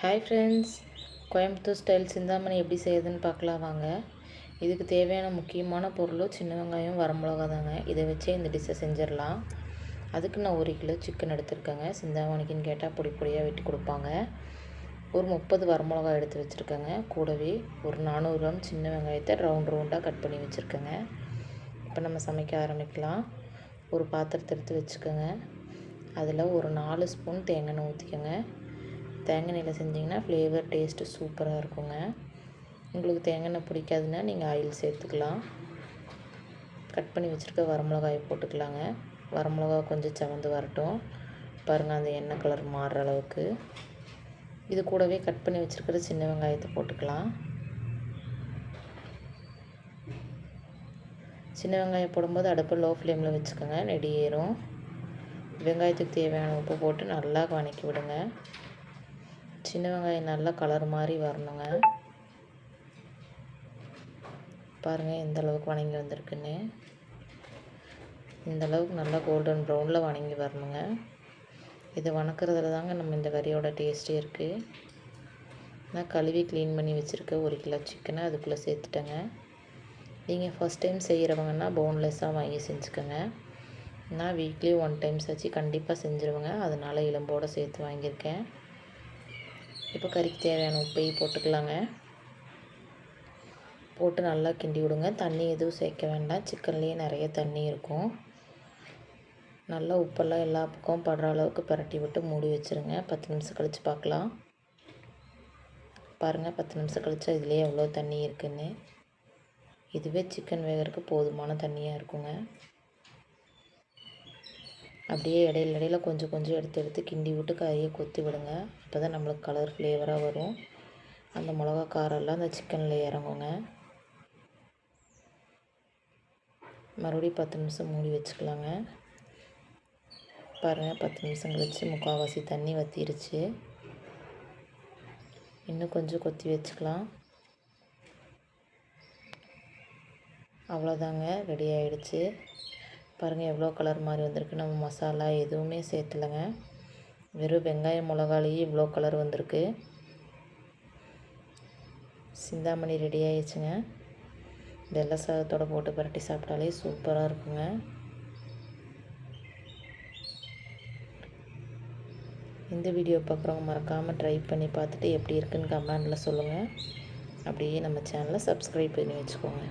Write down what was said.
Hi friends Coimbatore style Chintamani எப்படி செய்யுதுன்னு பார்க்கலாம் வாங்க. இதுக்கு தேவையான முக்கியமான பொருளும் சின்ன வெங்காயம் வரமிளகா தாங்க இதை வச்சே இந்த டிஷ்ஷை செஞ்சிடலாம். அதுக்கு நான் ஒரு கிலோ சிக்கன் எடுத்திருக்கேங்க. சிந்தாமணிக்குன்னு கேட்டால் பொடி பொடியாக வெட்டி கொடுப்பாங்க. ஒரு முப்பது வரமிளகா எடுத்து வச்சுருக்கேங்க. கூடவே ஒரு நானூறு கிராம் சின்ன வெங்காயத்தை ரவுண்ட் ரவுண்டாக கட் பண்ணி வச்சுருக்கேங்க. இப்போ நம்ம சமைக்க ஆரம்பிக்கலாம். ஒரு பாத்திரத்தை எடுத்து வச்சுக்கோங்க. அதில் ஒரு நாலு ஸ்பூன் தேங்காய் ஊற்றிக்கோங்க தேங்காய் எண்ணெயில் செஞ்சிங்கன்னா ஃப்ளேவர் டேஸ்ட்டு சூப்பராக இருக்குங்க. உங்களுக்கு தேங்காய் எண்ணெய் பிடிக்காதுன்னா நீங்கள் ஆயில் சேர்த்துக்கலாம். கட் பண்ணி வச்சுருக்க வரமிளகாயை போட்டுக்கலாங்க. வரமிளகா கொஞ்சம் சவந்து வரட்டும். பாருங்கள் அந்த எண்ணெய் கலர் மாறுற அளவுக்கு. இது கூடவே கட் பண்ணி வச்சுருக்கிற சின்ன வெங்காயத்தை போட்டுக்கலாம். சின்ன வெங்காயம் போடும்போது அடுப்பு லோ ஃப்ளேமில் வச்சுக்கோங்க நெடி ஏறும். வெங்காயத்துக்கு தேவையான உப்பு போட்டு நல்லா வணக்கி விடுங்க. சின்ன வெங்காயம் நல்லா கலர் மாதிரி வரணுங்க. பாருங்கள் எந்த அளவுக்கு வணங்கி வந்திருக்குன்னு. இந்த அளவுக்கு நல்லா கோல்டன் ப்ரௌனில் வணங்கி வரணுங்க. இது வணக்கிறதுல தாங்க நம்ம இந்த கறியோட டேஸ்ட்டே இருக்குது நான் கழுவி க்ளீன் பண்ணி வச்சுருக்க ஒரு கிலோ சிக்கனை அதுக்குள்ளே சேர்த்துட்டேங்க. நீங்கள் ஃபஸ்ட் டைம் செய்கிறவங்கன்னா போன்லெஸ்ஸாக வாங்கி செஞ்சுக்கோங்க. நான் வீக்லி ஒன் டைம்ஸ் வச்சு கண்டிப்பாக செஞ்சுருவேங்க. அதனால் எலும்போடு சேர்த்து வாங்கியிருக்கேன். இப்போ கறிக்கு தேவையான உப்பையும் போட்டுக்கலாங்க. போட்டு நல்லா கிண்டி விடுங்க. தண்ணி எதுவும் சேர்க்க வேண்டாம். சிக்கன்லேயே நிறைய தண்ணி இருக்கும். நல்லா உப்பெல்லாம் எல்லா பக்கமும் படுற அளவுக்கு பரட்டி விட்டு மூடி வச்சுருங்க. பத்து நிமிஷம் கழித்து பார்க்கலாம். பாருங்கள் பத்து நிமிஷம் கழித்தா இதுலேயே எவ்வளோ தண்ணி இருக்குதுன்னு இதுவே சிக்கன் வேகிறதுக்கு போதுமான தண்ணியாக இருக்குங்க. அப்படியே இடையில இடையில கொஞ்சம் கொஞ்சம் எடுத்து எடுத்து கிண்டி விட்டு கறியை கொத்தி விடுங்க. அப்போ தான் நம்மளுக்கு கலர் ஃப்ளேவராக வரும். அந்த மிளகா காரெல்லாம் அந்த சிக்கனில் இறங்குங்க. மறுபடியும் பத்து நிமிஷம் மூடி வச்சுக்கலாங்க. பாருங்கள் பத்து நிமிஷம் கழிச்சு முக்கால்வாசி தண்ணி வற்றிருச்சு இன்னும் கொஞ்சம் கொத்தி வச்சுக்கலாம். அவ்வளோதாங்க ரெடி ஆகிடுச்சு பாருங்கள் எவ்வளோ கலர் மாதிரி வந்திருக்கு. நம்ம மசாலா எதுவுமே சேர்த்தலைங்க வெறும் வெங்காயம் மிளகாலேயே இவ்வளோ கலர் வந்திருக்கு. சிந்தாமணி ரெடி ஆயிடுச்சுங்க. வெள்ளை சாதத்தோடு போட்டு பரட்டி சாப்பிட்டாலே சூப்பராக இருக்குங்க. இந்த வீடியோ பார்க்குறவங்க மறக்காமல் ட்ரை பண்ணி பார்த்துட்டு எப்படி இருக்குன்னு கமெண்டில் சொல்லுங்கள் அப்படியே நம்ம சேனலை சப்ஸ்கிரைப் பண்ணி வச்சுக்கோங்க.